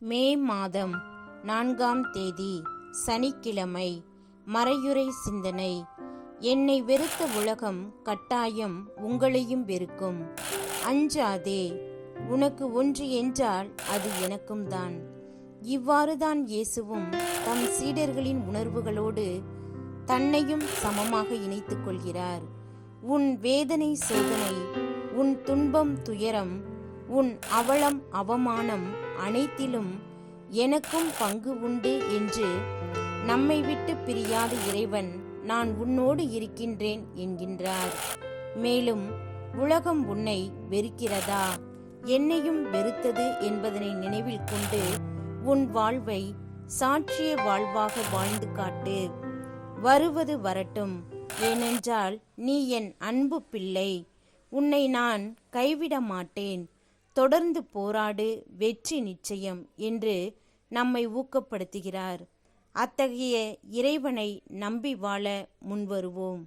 மே மாதம் நான்காம் தேதி சனிக்கிழமை மறையுறை சிந்தனை. என்னை வெறுத்த உலகம் கட்டாயம் உங்களையும் வெறுக்கும். அஞ்சாதே உனக்கு ஒன்று என்றால் அது எனக்கும் தான். இவ்வாறுதான் இயேசுவும் தம் சீடர்களின் உணர்வுகளோடு தன்னையும் சமமாக இணைத்துக் கொள்கிறார். உன் வேதனை சோதனை உன் துன்பம் துயரம் உன் அவலம் அவமானம் அனைத்திலும் எனக்கும் பங்கு உண்டு என்று நம்மை விட்டு பிரியாத இறைவன் நான் உன்னோடு இருக்கின்றேன் என்கின்றார். மேலும் உலகம் உன்னை வெறுக்கிறதா? என்னையும் வெறுத்தது என்பதனை நினைவில் கொண்டு உன் வாழ்வை சாட்சிய வாழ்வாக வாழ்ந்து காட்டு. வருவது வரட்டும். ஏனென்றால் நீ என் அன்பு பிள்ளை. உன்னை நான் கைவிட மாட்டேன். தொடர்ந்து போராடு வெற்றி நிச்சயம் என்று நம்மை ஊக்கப்படுத்துகிறார். அத்தகைய இறைவனை நம்பி வாழ முன்வருவோம்.